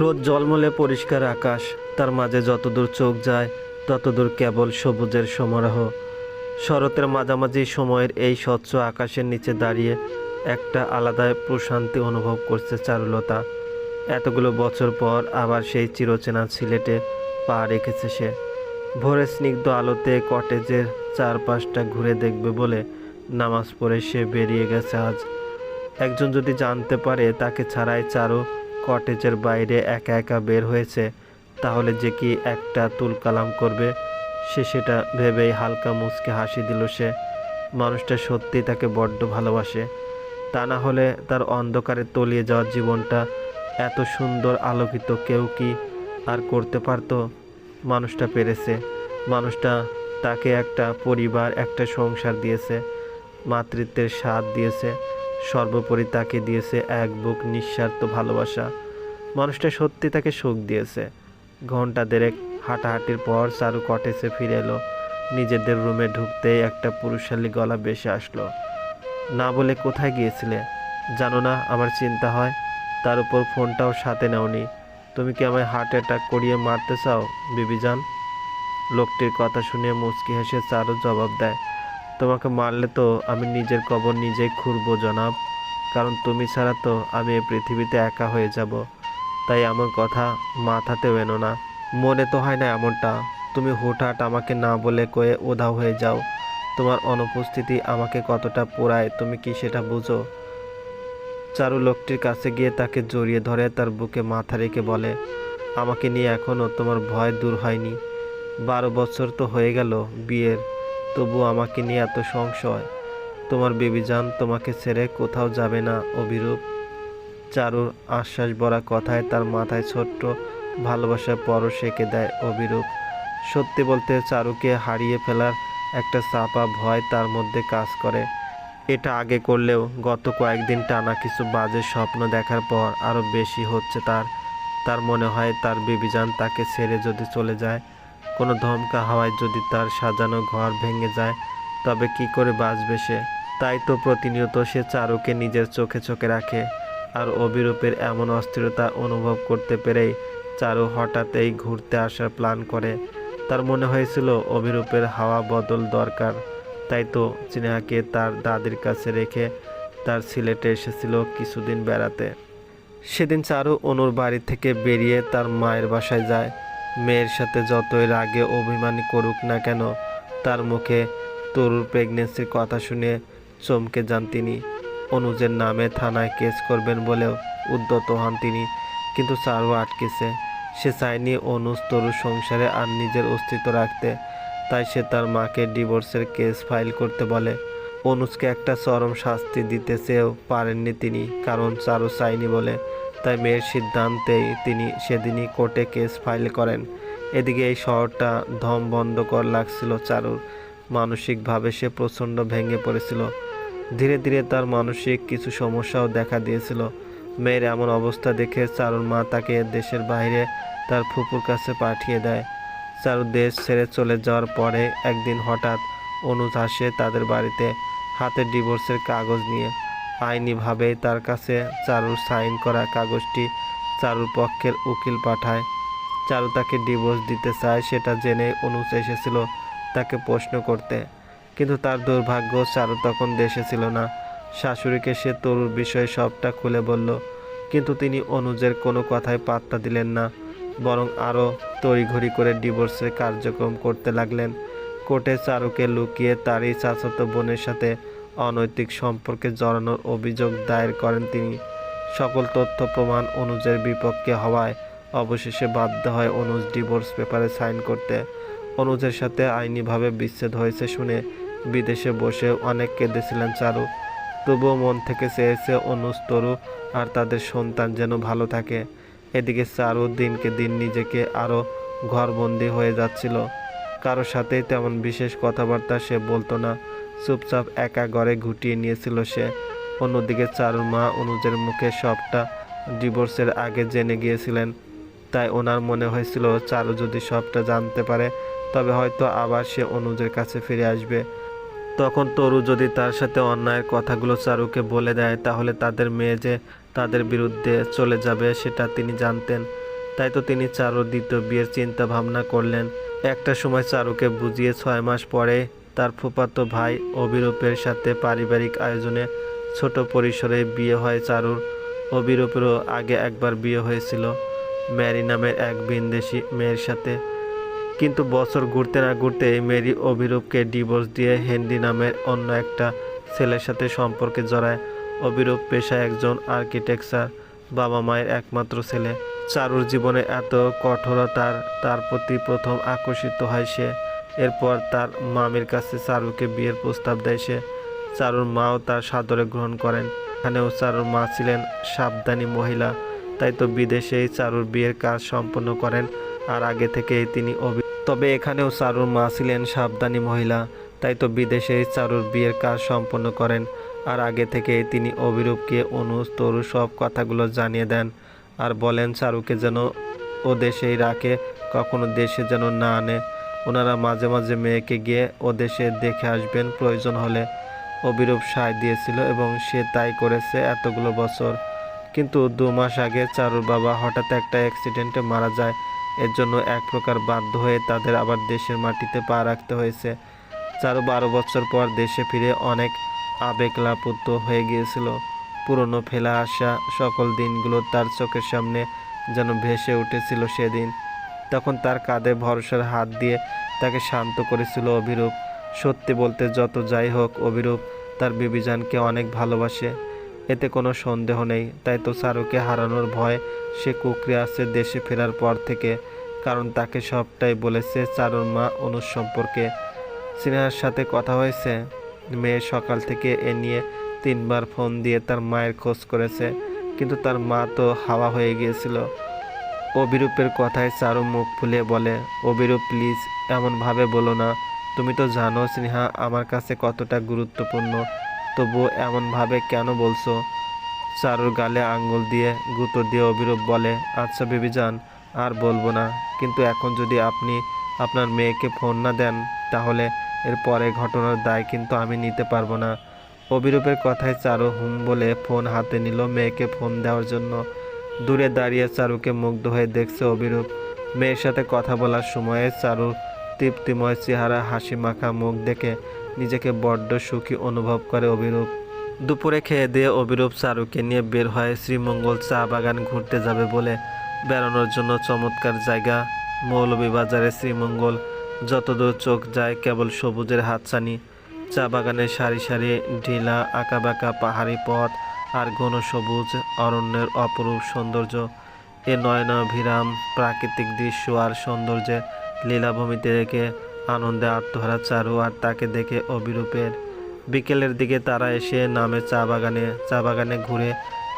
রোদ জলমলে পরিষ্কার আকাশ। তার মাঝে যতদূর চোখ যায়, ততদূর কেবল সবুজের সমারোহ। শরতের মাঝামাঝি সময়ের এই স্বচ্ছ আকাশের নিচে দাঁড়িয়ে একটা আলাদা প্রশান্তি অনুভব করছে চারুলতা। এতগুলো বছর পর আবার সেই চিরচেনা সিলেটে পা রেখেছে সে। ভোরে স্নিগ্ধ আলোতে কটেজের চারপাশটা ঘুরে দেখবে বলে নামাজ পড়ে সে বেরিয়ে গেছে আজ। একজন যদি জানতে পারে, তাকে ছাড়াই চারু কটেজের বাইরে একা একা বের হয়েছে, তাহলে যে কি একটা তুলকালাম করবে? সে সেটা ভেবেই হালকা মুচকে হাসি দিল সে। মানুষটা সত্যি তাকে বড্ড ভালোবাসে। তা না হলে তার অন্ধকারে তলিয়ে যাওয়ার জীবনটা এত সুন্দর আলোকিত কেউ কি আর করতে পারতো? মানুষটা পেরেছে। মানুষটা তাকে একটা পরিবার, একটা সংসার দিয়েছে। মাতৃত্বের স্বাদ দিয়েছে। সর্বোপরি তাকে দিয়েছে এক বুক নিঃস্বার্থ ভালোবাসা। মানুষটা সত্যি তাকে সুখ দিয়েছে। ঘণ্টা দেড়েক হাঁটাহাঁটির পর চারু কটেজে ফিরে এলো। নিজেদের রুমে ঢুকতেই একটা পুরুষালী গলা বেশে আসলো। না বলে কোথায় গিয়েছিলে? জানো না, আমার চিন্তা হয়। তার উপর ফোনটাও সাথে নাওনি। তুমি কি আমায় হার্ট অ্যাটাক করিয়ে মারতে চাও, বিবিজান? লোকটির কথা শুনে মুচকি হেসে চারু জবাব দেয় তোমাকে মারলে তো আমি নিজের কবর নিজেই খুঁড়বো, জনাব। কারণ তুমি ছাড়া তো আমি এই পৃথিবীতে একা হয়ে যাব। তাই আমার কথা মাথাতেও এনো না। মনে তো হয় না এমনটা। তুমি হুটহাট আমাকে না বলে কয়ে উধাও হয়ে যাও। তোমার অনুপস্থিতি আমাকে কতটা পোড়ায়, তুমি কি সেটা বুঝো? চারু লোকটির কাছে গিয়ে তাকে জড়িয়ে ধরে তার বুকে মাথা রেখে বলে, আমাকে নিয়ে এখনও তোমার ভয় দূর হয়নি। বারো বছর তো হয়ে গেল বিয়ের। তবু আমাকে নিয়ে এত সংশয়। তোমার বেবিজান তোমাকে ছেড়ে কোথাও যাবে না, অভিরূপ। চারুর আশ্বাস ভরা কথায় তার মাথায় ছোট্ট ভালোবাসার পরশ সেঁকে দেয় অভিরূপ। সত্যি বলতে চারুকে হারিয়ে ফেলার একটা চাপা ভয় তার মধ্যে কাজ করে। এটা আগে করলেও গত কয়েকদিন টানা কিছু বাজে স্বপ্ন দেখার পর আরও বেশি হচ্ছে তার। তার মনে হয় তার বেবিজান তাকে ছেড়ে যদি চলে যায় কোনো ধমকা হাওয়ায় যদি তার সাজানো ঘর ভেঙে যায়, তবে কি করে বাঁচবে সে? তাই তো প্রতিনিয়ত সে চারুকে নিজের চোখে চোখে রাখে, আর অবিরূপের এমন অস্থিরতা অনুভব করতে পেরেই চারু হঠাৎই ঘুরতে আসার প্ল্যান করে। তার মনে হয়েছিল অভিরূপের হাওয়া বদল দরকার, তাই তো চিনেহাকে তার দাদির কাছে রেখে তার সিলেটে এসেছিল কিছুদিন বেড়াতে। সেদিন চারু অনুর বাড়ি থেকে বেরিয়ে তার মায়ের বাসায় যায় মেয়ের সাথে যতই রাগে অভিমানী করুক না কেন, তার মুখে তরুর প্রেগনেন্সির কথা শুনে চমকে যান তিনি। অনুজের নামে থানায় কেস করবেন বলেও উদ্যত হন তিনি, কিন্তু চারু আটকেছে। সে চায়নি অনুজ তরুর সংসারে আর নিজের অস্তিত্ব রাখতে, তাই সে তার মাকে ডিভোর্সের কেস ফাইল করতে বলে। অনুজকে একটা চরম শাস্তি দিতে চেয়েও পারেননি তিনি, কারণ চারু চায়নি বলে তাই মেয়ের সিদ্ধান্তেই তিনি সেদিনই কোর্টে কেস ফাইল করেন। এদিকে এই শহরটা ধম বন্ধ কর লাগছিল চারুর। মানসিকভাবে সে প্রচণ্ড ভেঙে পড়েছিল। ধীরে ধীরে তার মানসিক কিছু সমস্যাও দেখা দিয়েছিল। মেয়ের এমন অবস্থা দেখে চারুর মা তাকে দেশের বাইরে তার ফুপুর কাছে পাঠিয়ে দেয়। চারু দেশ ছেড়ে চলে যাওয়ার পরে একদিন হঠাৎ অনুজ আসে তাদের বাড়িতে, হাতে ডিভোর্সের কাগজ নিয়ে। আইনিভাবেই তার কাছে চারুর সাইন করা কাগজটি চারুর পক্ষের উকিল পাঠায়। চারু তাকে ডিভোর্স দিতে চায়, সেটা জেনে অনুজ এসেছিল তাকে প্রশ্ন করতে। কিন্তু তার দুর্ভাগ্য চারু তখন দেশে ছিল না। শাশুড়িকে সে তরুর বিষয়ে সবটা খুলে বলল, কিন্তু তিনি অনুজের কোনো কথায় পাত্তা দিলেন না, বরং আরও তড়িঘড়ি করে ডিভোর্সের কার্যক্রম করতে লাগলেন। কোর্টে চারুকে লুকিয়ে তারই চাচাতো বোনের সাথে অনৈতিক সম্পর্কে জড়ানোর অভিযোগ দায়ের করেন তিনি। সকল তথ্য প্রমাণ অনুজের বিপক্ষে হওয়ায় অবশেষে বাধ্য হয় অনুজ ডিভোর্স পেপারে সাইন করতে। অনুজের সাথে আইনিভাবে বিচ্ছেদ হয়েছে শুনে বিদেশে বসে অনেক কেঁদেছিলেন চারু। তবুও মন থেকে চেয়েছে অনুজ, তরু আর তাদের সন্তান যেন ভালো থাকে। এদিকে চারু দিনকে দিন নিজেকে আরও ঘরবন্দি হয়ে যাচ্ছিল। কারও সাথেই তেমন বিশেষ কথাবার্তা সে বলতো না। চুপচাপ একা ঘরে ঘুটিয়ে নিয়েছিল সে। অন্যদিকে চারুর মা অনুজের মুখে সবটা ডিভোর্সের আগে জেনে গিয়েছিলেন। তাই ওনার মনে হয়েছিল, চারু যদি সবটা জানতে পারে, তবে হয়তো আবার সে অনুজের কাছে ফিরে আসবে। তখন তরু যদি তার সাথে অন্যায়ের কথাগুলো চারুকে বলে দেয়, তাহলে তাদের মেয়ে যে তাদের বিরুদ্ধে চলে যাবে, সেটা তিনি জানতেন। তাই তো তিনি চারুর দ্বিতীয় বিয়ের চিন্তা ভাবনা করলেন। একটা সময় চারুকে বুঝিয়ে ছয় মাস পরে তার ফুফাতো ভাই অবিরূপের সাথে পারিবারিক আয়োজনে ছোট পরিসরে বিয়ে হয় চারুর। অবিরূপেরও আগে একবার বিয়ে হয়েছিল। ম্যারি নামের এক বিন্দেশি মেয়ের সাথে। কিন্তু বছর ঘুরতে না ঘুরতে মেরি অভিরূপকে ডিভোর্স দিয়ে হেনরি নামের অন্য একটা ছেলের সাথে সম্পর্কে জড়ায়। অবিরূপ পেশায় একজন আর্কিটেকচার বাবা মায়ের একমাত্র ছেলে। চারুর জীবনে এত কঠোরতার তার প্রতি প্রথম আকর্ষিত হয় সে। এরপর তার মামির কাছে চারুকে বিয়ের প্রস্তাব দেয় সে। চারুর মাও তার সাদরে গ্রহণ করেন। এখানেও চারুর মা ছিলেন সাবধানী মহিলা। তাই তো বিদেশেই চারুর বিয়ের কাজ সম্পন্ন করেন আর আগে থেকেই তিনি অভি তবে এখানেও চারুর মা ছিলেন সাবধানী মহিলা। তাই তো বিদেশেই চারুর বিয়ের কাজ সম্পন্ন করেন আর আগে থেকেই তিনি অভিরূপকে অনুজ তরু সব কথাগুলো জানিয়ে দেন আর বলেন চারুকে যেন ও দেশেই রাখে, কখনো দেশে যেন না আনে। ওনারা মাঝে মাঝে মেয়েকে গিয়ে ও দেশে দেখে আসবেন, প্রয়োজন হলে অবিরূপ সায় দিয়েছিল এবং সে তাই করেছে এতগুলো বছর। কিন্তু দু মাস আগে চারুর বাবা হঠাৎ একটা অ্যাক্সিডেন্টে মারা যায়, এর জন্য এক প্রকার বাধ্য হয়ে তাদের আবার দেশের মাটিতে পা রাখতে হয়েছে। চারু বারো বছর পর দেশে ফিরে অনেক আবেগ আবেগলাপুত হয়ে গিয়েছিল। পুরনো ফেলা আসা সকল দিনগুলো তার চোখের সামনে যেন ভেসে উঠেছিল সেদিন। তখন তার কাঁধে ভরসার হাত দিয়ে তাকে শান্ত করেছিল অভিরূপ। সত্যি বলতে যত যাই হোক, অভিরূপ তার বিবিজানকে অনেক ভালোবাসে। এতে কোনো সন্দেহ নেই। তাই তো চারুকে হারানোর ভয় সে কুকরে আসছে দেশে ফেরার পর থেকে। কারণ তাকে সবটাই বলেছে চারুর মা অনুজ সম্পর্কে। স্নেহার সাথে কথা হয়েছে। মেয়ে সকাল থেকে এ নিয়ে তিনবার ফোন দিয়ে তার মায়ের খোঁজ করেছে। কিন্তু তার মা তো হাওয়া হয়ে গিয়েছিল। অবিরূপের কথায় চারু মুখ ফুলিয়ে বলে অবিরূপ প্লিজ এমনভাবে বলো না। তুমি তো জানো, স্নেহা, আমার কাছে কতটা গুরুত্বপূর্ণ। তবুও এমনভাবে কেন বলছো? চারুর গালে আঙ্গুল দিয়ে গুঁতো দিয়ে অবিরূপ বলে আচ্ছা বেবি যান আর বলব না। কিন্তু এখন যদি আপনি আপনার মেয়েকে ফোন না দেন, তাহলে এর পরে ঘটনার দায় কিন্তু আমি নিতে পারব না। অবিরূপের কথায় চারু হুম বলে ফোন হাতে নিল মেয়েকে ফোন দেওয়ার জন্য। দূরে দাঁড়িয়ে চারুকে মুগ্ধ হয়ে দেখছে অবিরূপ মেয়ের সাথে কথা বলার সময়ে চারুর তৃপ্তিময় চেহারা, হাসি মাখা মুখ দেখে নিজেকে বড্ড সুখী অনুভব করে অবিরূপ দুপুরে খেয়ে দিয়ে অবিরূপ চারুকে নিয়ে বের হয় শ্রীমঙ্গল চা বাগান ঘুরতে যাবে বলে বেড়ানোর জন্য চমৎকার জায়গা। মৌলভীবাজারে শ্রীমঙ্গল যতদূর চোখ যায় কেবল সবুজের হাতছানি। চা বাগানের সারি সারি ঢিলা আঁকাবাঁকা পাহাড়ি পথ আর ঘন সবুজ অরণ্যের অপরূপ সৌন্দর্য। এ নয়নাভিরাম প্রাকৃতিক দৃশ্য আর সৌন্দর্যে লীলাভূমিতে রেখে আনন্দে আত্মহারা চারু আর তাকে দেখে অবিরূপের। বিকেলের দিকে তারা এসে নামে চা বাগানে চা বাগানে ঘুরে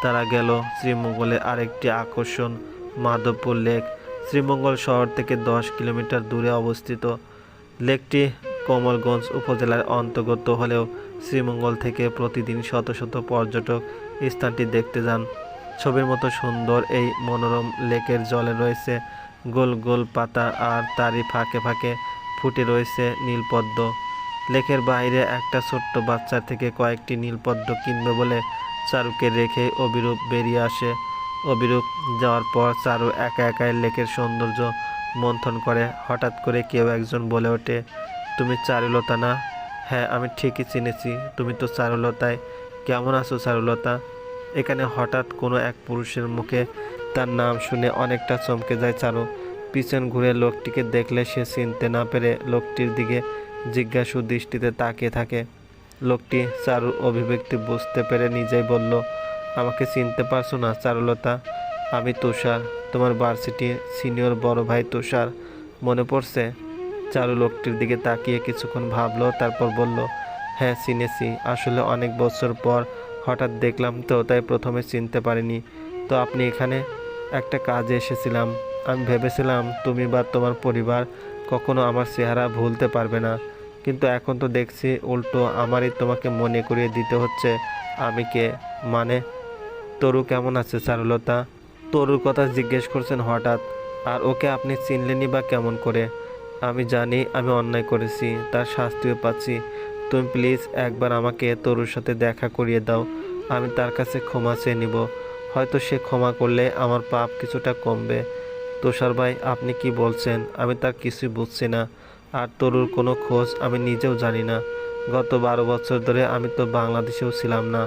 তারা গেল শ্রীমঙ্গলে আরেকটি আকর্ষণ, মাধবপুর লেক। শ্রীমঙ্গল শহর থেকে দশ কিলোমিটার দূরে অবস্থিত। লেকটি কমলগঞ্জ উপজেলার অন্তর্গত হলেও শ্রীমঙ্গল থেকে প্রতিদিন শত শত পর্যটক স্থানটি দেখতে যান। ছবির মতো সুন্দর এই মনোরম লেকের জলে রয়েছে গোল গোল পাতা আর তারই ফাঁকে ফাঁকে ফুটে রয়েছে নীলপদ্ম। লেকের বাইরে একটা ছোট্ট বাচ্চা থেকে কয়েকটি নীলপদ্ম কিনবে বলে চারুকে রেখে অবিরূপ বেরিয়ে আসে। অবিরূপ যাওয়ার পর চারু একা একাই লেকের সৌন্দর্য মন্থন করে, হঠাৎ করে কেউ একজন বলে ওঠে, তুমি চারুলতা না? হ্যাঁ আমি ঠিকই চিনেছি, তুমি তো চারুলতায় কেমন আছো চারুলতা এখানে হঠাৎ কোনো এক পুরুষের মুখে তার নাম শুনে অনেকটা চমকে যায় চারু পিছন ঘুরে লোকটিকে দেখলে সে চিনতে না পেরে লোকটির দিকে জিজ্ঞাসু দৃষ্টিতে তাকিয়ে থাকে। লোকটি চারুর অভিব্যক্তি বুঝতে পেরে নিজেই বলল, আমাকে চিনতে পারছ না চারুলতা আমি তুষার, তোমার ভার্সিটির সিনিয়র বড় ভাই তুষার। মনে পড়ছে? চারু লোকটির দিকে তাকিয়ে কিছুক্ষণ ভাবলো, তারপর বলল হ্যাঁ চিনেছি। আসলে অনেক বছর পর হঠাৎ দেখলাম তো, তাই প্রথমে চিনতে পারিনি। তো আপনি এখানে একটা কাজে এসেছিলাম। আমি ভেবেছিলাম তুমি বা তোমার পরিবার কখনো আমার চেহারা ভুলতে পারবে না। কিন্তু এখন তো দেখছি উল্টো আমারই তোমাকে মনে করিয়ে দিতে হচ্ছে। আমি কে? মানে? তরু কেমন আছে চারুলতা তরুর কথা জিজ্ঞেস করছেন হঠাৎ। আর ওকে আপনি চিনলেনি বা কেমন করে? আমি জানি আমি অন্যায় করেছি, তার শাস্তিও পাচ্ছি। তুমি প্লিজ একবার আমাকে তরুর সাথে দেখা করিয়ে দাও। আমি তার কাছে ক্ষমা চেয়ে নিব। হয়তো সে ক্ষমা করলে আমার পাপ কিছুটা কমবে। তুষার ভাই, আপনি কি বলছেন? আমি তার কিছুই বুঝছি না। আর তরুর কোনো খোঁজ আমি নিজেও জানি না। গত বারো বছর ধরে আমি তো বাংলাদেশেও ছিলাম না।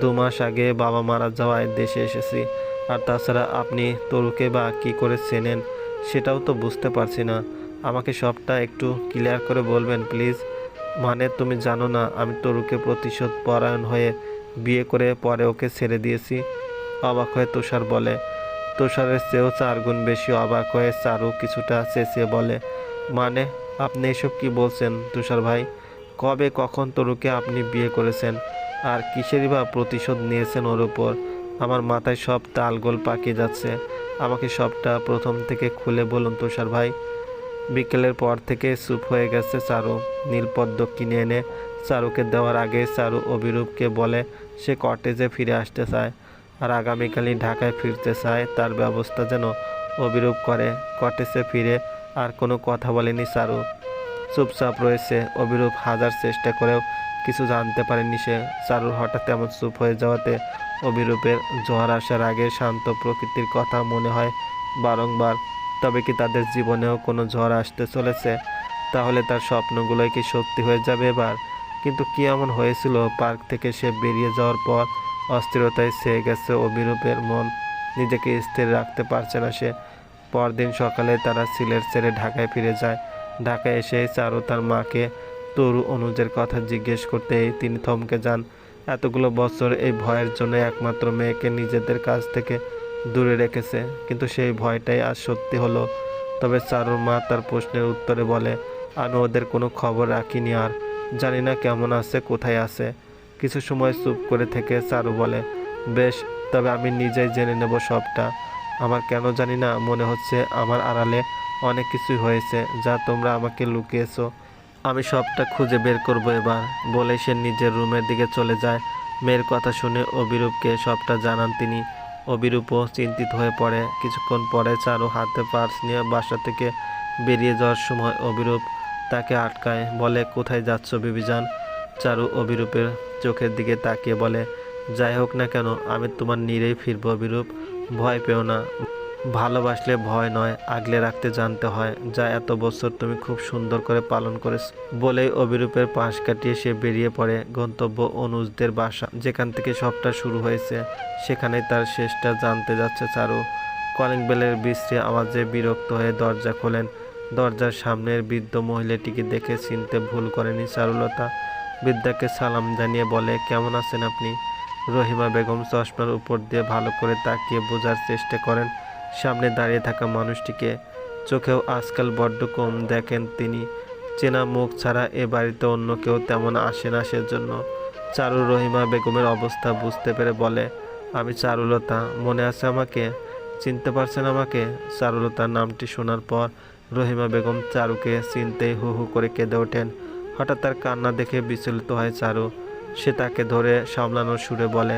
দু মাস আগে বাবা মারা যাওয়ায় দেশে এসেছি। আর তাছাড়া আপনি তরুকে বা কি করে চেনেন, সেটাও তো বুঝতে পারছি না। আমাকে সবটা একটু ক্লিয়ার করে বলবেন প্লিজ মানে তুমি জানো না, আমি তরুকে প্রতিশোধ পরায়ণ হয়ে বিয়ে করে পরে ওকে ছেড়ে দিয়েছি। অবাক হয়ে তুষার বলে, তুষারের চেয়েও চার গুণ বেশি অবাক হয়ে চারু কিছুটা চেঁচিয়ে বলে মানে আপনি এসব কি বলছেন তুষার ভাই? কবে কখন তরুকে আপনি বিয়ে করেছেন? আর কিসেরই বা প্রতিশোধ নিয়েছেন ওর উপর? আমার মাথায় সব তালগোল পাকিয়ে যাচ্ছে। আমাকে সবটা প্রথম থেকে খুলে বলুন তুষার ভাই। বিকেলের পর থেকে চুপ হয়ে গেছে চারু নীলপদ্ম কিনে এনে চারুকে দেওয়ার আগে চারু অভিরূপকে বলে, সে কটেজে ফিরে আসতে চায় আর আগামীকালই ঢাকায় ফিরতে চায়। তার ব্যবস্থা যেন অভিরূপ করে। কটেজে ফিরে আর কোনো কথা বলেনি চারু চুপচাপ রয়েছে। অভিরূপ হাজার চেষ্টা করেও কিছু জানতে পারেনি সে। চারুর হঠাৎ এমন চুপ হয়ে যাওয়াতে অভিরূপের ঝড় আসার আগে শান্ত প্রকৃতির কথা মনে হয় বারংবার তবে কি তাদের জীবনেও কোনো ঝড় আসতে চলেছে? তাহলে তার স্বপ্নগুলোই কি সত্যি হয়ে যাবে এবার? কিন্তু কি এমন হয়েছিল পার্ক থেকে সে বেরিয়ে যাওয়ার পর? অস্থিরতায় ছেয়ে গেছে অভিরূপের মন। নিজেকে স্থির রাখতে পারছে না সে। পরদিন সকালে তারা সিলেট ছেড়ে ঢাকায় ফিরে যায়। ঢাকায় এসে চারু তার মাকে তরু অনুজের কথা জিজ্ঞেস করতেই তিনি থমকে যান। এতগুলো বছর এই ভয়ের জন্য একমাত্র মেয়েকে নিজেদের কাছ থেকে দূরে রেখেছে। কিন্তু সেই ভয়টাই আজ সত্যি হলো। তবে চারুর মা তার প্রশ্নের উত্তরে বলে, আমি ওদের কোনো খবর রাখিনি আর। জানি না কেমন আছে, কোথায় আছে। কিছু সময় চুপ করে থেকে চারু বলে, বেশ, তবে আমি নিজেই জেনে নেব সবটা। আমার কেন জানি না, মনে হচ্ছে আমার আড়ালে অনেক কিছুই হয়েছে, যা তোমরা আমাকে লুকিয়েছো। আমি সবটা খুঁজে বের করব এবার। বলে সে নিজের রুমের দিকে চলে যায়। মেয়ের কথা শুনে অবিরূপকে সবটা জানান তিনি। অবিরূপও চিন্তিত হয়ে পড়ে। কিছুক্ষণ পরে চারু হাতে পার্স নিয়ে বাসা থেকে বেরিয়ে যাওয়ার সময় অবিরূপ তাকে আটকায়, বলে, কোথায় যাচ্ছ বিবিজান? চারু অবিরূপের চোখের দিকে তাকিয়ে বলে, যাই হোক না কেন, আমি তোমার নিরেই ফিরবো অবিরূপ, ভয় পেও না। ভালোবাসলে ভয় নয়, আগলে রাখতে জানতে হয়, যা এত বছর তুমি খুব সুন্দর করে পালন করেছ। বলেই অবিরূপের পাশ কাটিয়ে সে বেরিয়ে পড়ে গন্তব্য অনুজদের বাসা, যেখান থেকে সবটা শুরু হয়েছে। সেখানেই তার শেষটা জানতে যাচ্ছে চারু। কলিং বেলের বিশ্রী আওয়াজে বিরক্ত হয়ে দরজা খোলেন। দরজার সামনের বৃদ্ধ মহিলাটিকে দেখে চিনতে ভুল করেনি চারুলতা। বৃদ্ধাকে সালাম জানিয়ে বলে, কেমন আছেন আপনি? রহিমা বেগম চশমার উপর দিয়ে ভালো করে তাকিয়ে বোঝার চেষ্টা করেন। সামনে দাঁড়িয়ে থাকা মানুষটিকে চোখেও আজকাল বড্ড কম দেখেন তিনি। চেনা মুখ ছাড়া এ বাড়িতে অন্য কেউ তেমন আসে না সেজন্য চারু রহিমা বেগমের অবস্থা বুঝতে পেরে বলে, আমি চারুলতা, মনে আছে আমাকে? চিনতে পারছেন আমাকে? চারুলতার নামটি শোনার পর রহিমা বেগম চারুকে চিনতেই হু হু করে কেঁদে ওঠেন। হঠাৎ তার কান্না দেখে বিচলিত হয় চারু। সে তাকে ধরে সামলানোর সুরে বলে,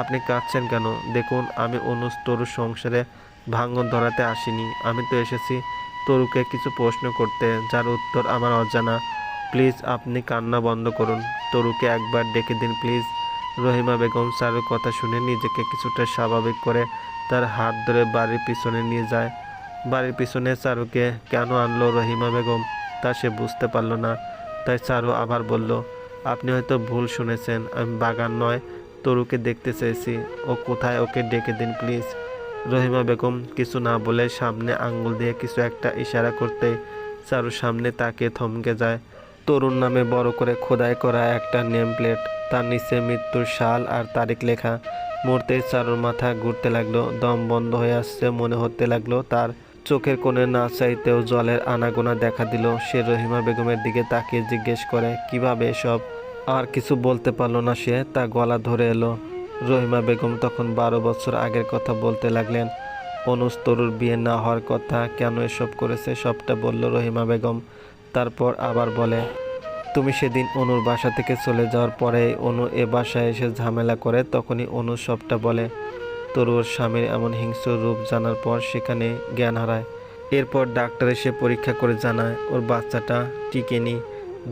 আপনি কাঁদছেন কেন? দেখুন, আমি অনুজ তরুর সংসারে ভাঙন ধরাতে আসিনি। আমি তো এসেছি তরুকে কিছু প্রশ্ন করতে, যার উত্তর আমার অজানা। প্লিজ আপনি কান্না বন্ধ করুন। তরুকে একবার ডেকে দিন, প্লিজ। রহিমা বেগম চারুর কথা শুনে নিজেকে কিছুটা স্বাভাবিক করে তার হাত ধরে বাড়ির পিছনে নিয়ে যায়। বাড়ির পিছনে চারুকে কেন আনলো রহিমা বেগম, তা সে বুঝতে পারল না। তাই চারু আবার বলল, আপনি হয়তো ভুল শুনেছেন, আমি বাগান নয়, তরুকে দেখতে চেয়েছি। ও কোথায় ওকে ডেকে দিন, প্লিজ? রহিমা বেগম কিছু না বলে সামনে আঙ্গুল দিয়ে কিছু একটা ইশারা করতে চারুর সামনে তাকে থমকে যায়। তরুণ নামে বড় করে খোদাই করা একটা নেম প্লেট। তার নিচে মৃত্যুর সাল আর তারিখ লেখা। মুহূর্তে চারুর মাথা ঘুরতে লাগল, দম বন্ধ হয়ে আসছে মনে হতে লাগল তার। চোখের কোণে না চাইতেও জলের আনাগোনা দেখা দিল। সে রহিমা বেগমের দিকে তাকিয়ে জিজ্ঞেস করে, কীভাবে এসব? আর কিছু বলতে পারল না সে, তা গলা ধরে এলো। রহিমা বেগম তখন বারো বছর আগের কথা বলতে লাগলেন, অনুজ তরুর বিয়ে না হওয়ার কথা কেন এসব করেছে? সবটা বলল রহিমা বেগম। তারপর আবার বলে, তুমি সেদিন অনুর বাসা থেকে চলে যাওয়ার পরে অনু এ বাসায় এসে ঝামেলা করে, তখনই অনু সবটা বলে, তরুর স্বামীর এমন হিংস্র রূপ জানার পর সেখানে জ্ঞান হারায়। এরপর ডাক্তার এসে পরীক্ষা করে জানায়, ওর বাচ্চাটা টিকেনি।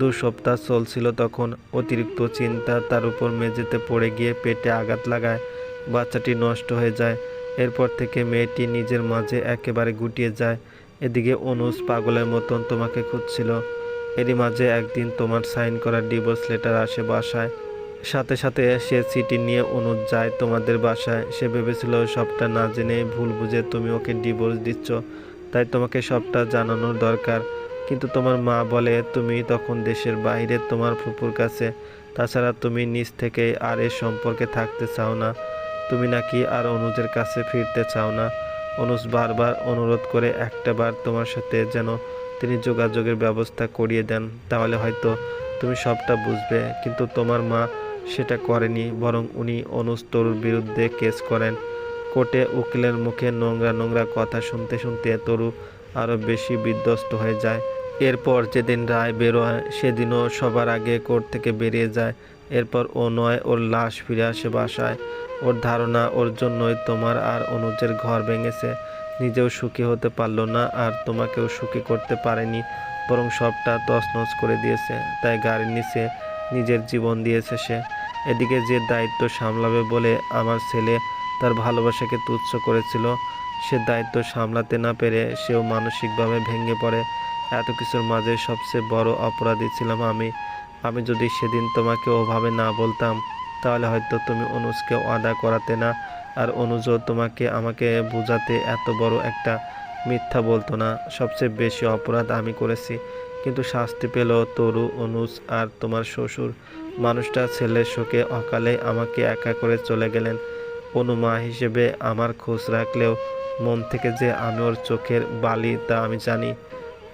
দু সপ্তাহ চলছিল তখন অতিরিক্ত চিন্তা তার উপর মেঝেতে পড়ে গিয়ে পেটে আঘাত লাগায়, বাচ্চাটি নষ্ট হয়ে যায়। এরপর থেকে মেয়েটি নিজের মাঝে একেবারে গুটিয়ে যায়। এদিকে অনুজ পাগলের মতন তোমাকে খুঁজছিল। এরই মাঝে একদিন তোমার সাইন করা ডিভোর্স লেটার আসে বাসায়। সাথে সাথে সে চিঠি নিয়ে অনুজ যায় তোমাদের বাসায়। সে ভেবেছিল সবটা না জেনে ভুল বুঝে তুমি ওকে ডিভোর্স দিচ্ছ, তাই তোমাকে সবটা জানানোর দরকার। কিন্তু তোমার মা বলে, তুমি তখন দেশের বাইরে তোমার ফুপুর কাছে। তাছাড়া তুমি নিজ থেকে আর এ সম্পর্কে থাকতে চাও না। তুমি নাকি আর অনুজের কাছে ফিরতে চাও না। অনুজ বারবার অনুরোধ করে একটাবার তোমার সাথে যেন তিনি যোগাযোগের ব্যবস্থা করিয়ে দেন, তাহলে হয়তো তুমি সবটা বুঝবে। কিন্তু তোমার মা সেটা করেনি, বরং উনি অনুজ তরুর বিরুদ্ধে কেস করেন। কোর্টে উকিলের মুখে নোংরা নোংরা কথা শুনতে শুনতে তরু আরও বেশি বিধ্বস্ত হয়ে যায়। এরপর যেদিন রায় বেরোয়, সেদিনও সবার আগে কোর্ট থেকে বেরিয়ে যায়। এরপর ও নয় ওর লাশ ফিরে আসে বাসায়। ওর ধারণা, ওর জন্যই তোমার আর অনুজের ঘর ভেঙেছে। নিজেও সুখী হতে পারল না আর তোমাকেও সুখী করতে পারেনি। বরং সবটা তছনছ করে দিয়েছে। তাই গাড়ির নিচে নিজের জীবন দিয়েছে সে। এদিকে যে দায়িত্ব সামলাবে বলে আমার ছেলে তার ভালোবাসাকে তুচ্ছ করেছিল সে দায়িত্ব সামলাতে না পেরে সেও মানসিকভাবে ভেঙে পড়ে। এত কিছুর মাঝে সবচেয়ে বড় অপরাধী ছিলাম আমি। আমি যদি সেদিন তোমাকে ওভাবে না বলতাম, তাহলে হয়তো তুমি অনুজকে আদা করাতে না। আর অনুজও তোমাকে, আমাকে বোঝাতে এত বড় একটা মিথ্যা বলতো না। সবচেয়ে বেশি অপরাধ আমি করেছি। কিন্তু শাস্তি পেল তরু, অনুজ আর তোমার শ্বশুর। মানুষটা ছেলের শোকে অকালে আমাকে একা করে চলে গেলেন। অনুমা হিসেবে আমার খোঁজ রাখলেও মন থেকে যে আমি ওর চোখের বালি, তা আমি জানি।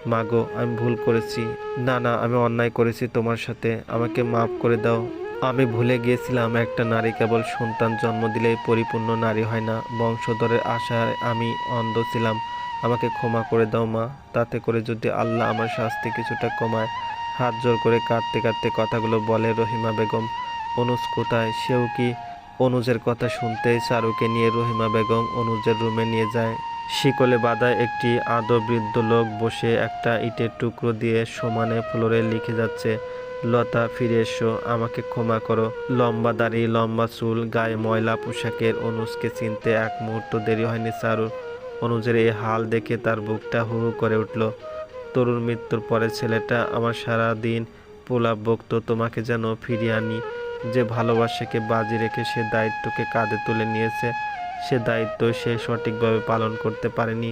মাগো, আমি ভুল করেছি। না না, আমি অন্যায় করেছি তোমার সাথে। আমাকে মাফ করে দাও। আমি ভুলে গিয়েছিলাম একটা নারী কেবল সন্তান জন্ম দিলেই পরিপূর্ণ নারী হয় না। বংশধরের আশায় আমি অন্ধ ছিলাম। আমাকে ক্ষমা করে দাও, মা। তাতে করে যদি আল্লাহ আমার শাস্তি কিছুটা কমায়, হাত জোর করে কাঁদতে কাঁদতে কথাগুলো বলে রহিমা বেগম। অনুজ, কোথায়? সেও কি অনুজের কথা শুনতেই চারুকে নিয়ে রহিমা বেগম অনুজের রুমে নিয়ে যায়। শিকলে বাঁধা একটি আদো বৃদ্ধ লোক বসে একটা ইটের টুকরো দিয়ে সমানে ফ্লোরে লিখে যাচ্ছে, লতা, ফিরে এসো, আমাকে ক্ষমা করো। লম্বা দাড়ি, লম্বা চুল, গায়ে ময়লা পোশাকের অনুজকে চিনতে এক মুহূর্ত দেরি হয়নি চারুর অনুজের এই হাল দেখে তার বুকটা হু করে উঠল। তরুর মৃত্যুর পরে ছেলেটা, আমার সারা দিন পোলাপ বকতো তোমাকে যেন ফিরিয়ে আনি। যে ভালোবাসাকে বাজি রেখে সে দায়িত্বকে কাঁধে তুলে নিয়েছে, সে দায়িত্ব সে সঠিকভাবে পালন করতে পারেনি।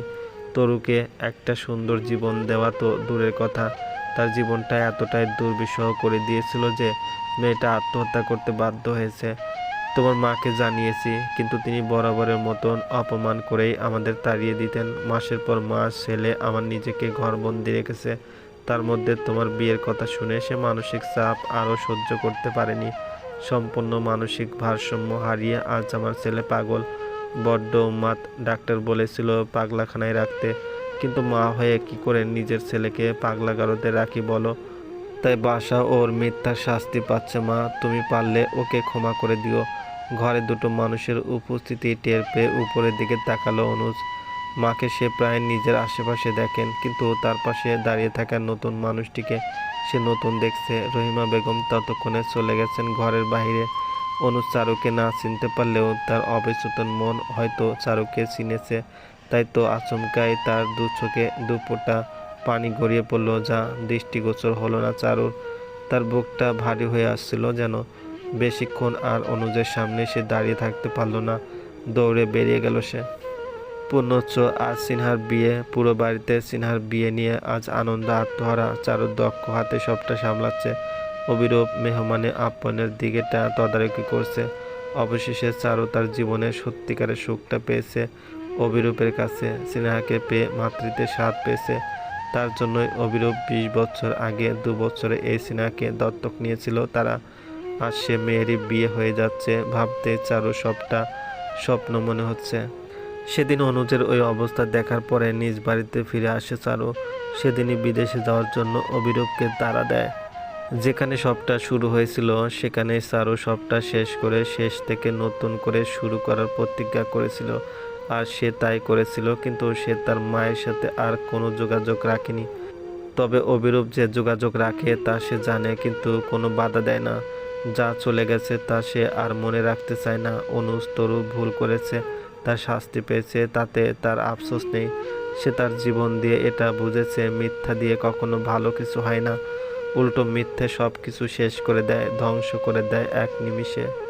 তরুকে একটা সুন্দর জীবন দেওয়া তো দূরের কথা। তার জীবনটা এতটাই দুর্বিষহ করে দিয়েছিল যে মেয়েটা আত্মহত্যা করতে বাধ্য হয়েছে। তোমার মাকে জানিয়েছি, কিন্তু তিনি বরাবরের মতন অপমান করেই আমাদের তাড়িয়ে দিতেন। মাসের পর মাস ছেলে আমার নিজেকে ঘরবন্দি রেখেছে। তার মধ্যে তোমার বিয়ের কথা শুনে সে মানসিক চাপ আরও সহ্য করতে পারেনি। সম্পূর্ণ মানসিক ভারসাম্য হারিয়ে আজ আমার ছেলে পাগল। বড্ড উন্মাদ, ডাক্তার বলেছিল পাগলাখানায় রাখতে। কিন্তু মা হয়ে কি করে নিজের ছেলেকে পাগলাগারোতে রাখি বলো? তাই বাসা ওর মিথ্যার শাস্তি পাচ্ছে মা, তুমি পারলে ওকে ক্ষমা করে দিও। ঘরে দুটো মানুষের উপস্থিতি টের পেয়ে উপরের দিকে তাকালো অনুজ। মাকে সে প্রায় নিজের আশেপাশে দেখেন, কিন্তু তার পাশে দাঁড়িয়ে থাকা নতুন মানুষটিকে সে নতুন দেখছে। রহিমা বেগম ততক্ষণে চলে গেছেন ঘরের বাইরে অনুজ চারুকে না চিনতে পারলেও তার অবচেতন মন হয়তো চারুকে চিনেছে। তাই তো আচমকায় তার দু চোখে দুপোটা পানি গড়িয়ে পড়ল, যা দৃষ্টিগোচর হলো না চারুর। তার বুকটা ভারী হয়ে আসছিল যেন। বেশিক্ষণ আর অনুজের সামনে সে দাঁড়িয়ে থাকতে পারল না। দৌড়ে বেরিয়ে গেল সে। পুণ্যচ্ছ আজ সিনহার বিয়ে, পুরো বাড়িতে সিনহার বিয়ে নিয়ে আজ আনন্দ, আত্মহারা চারুর দক্ষ হাতে সবটা সামলাচ্ছে। অবিরূপ মেহমানে আপনের দিকেটা তদারকি করছে। অবশেষে চারু তার জীবনের সত্যিকারের সুখটা পেয়েছে অবিরূপের কাছে। সিনহাকে পেয়ে মাতৃত্বে স্বাদ পেয়েছে। তার জন্যই অবিরূপ বিশ বছর আগে, দু বছরে এই সিনহাকে দত্তক নিয়েছিল তারা। আর সে মেয়েরই বিয়ে হয়ে যাচ্ছে ভাবতে চারু সবটা স্বপ্ন মনে হচ্ছে। সেদিন অনুজের ওই অবস্থা দেখার পরে নিজ বাড়িতে ফিরে আসে চারু। সেদিনই বিদেশে যাওয়ার জন্য অবিরূপকে তাড়া দেয়। যেখানে সবটা শুরু হয়েছিল, সেখানে চারু সবটা শেষ করে শেষ থেকে নতুন করে শুরু করার প্রতিজ্ঞা করেছিল। আর সে তাই করেছিল, কিন্তু সে তার মায়ের সাথে আর কোনো যোগাযোগ রাখেনি। তবে অবিরূপ যে যোগাযোগ রাখে, তা সে জানে, কিন্তু কোনো বাধা দেয় না। যা চলে গেছে, তা সে আর মনে রাখতে চায় না। অনুজ তরু ভুল করেছে। তার শাস্তি পেয়েছে, তাতে তার আফসোস নেই। সে তার জীবন দিয়ে এটা বুঝেছে, মিথ্যা দিয়ে কখনো ভালো কিছু হয় না। উল্টো মিথ্যে সব কিছু শেষ করে দেয়, ধ্বংস করে দেয় এক নিমিষে।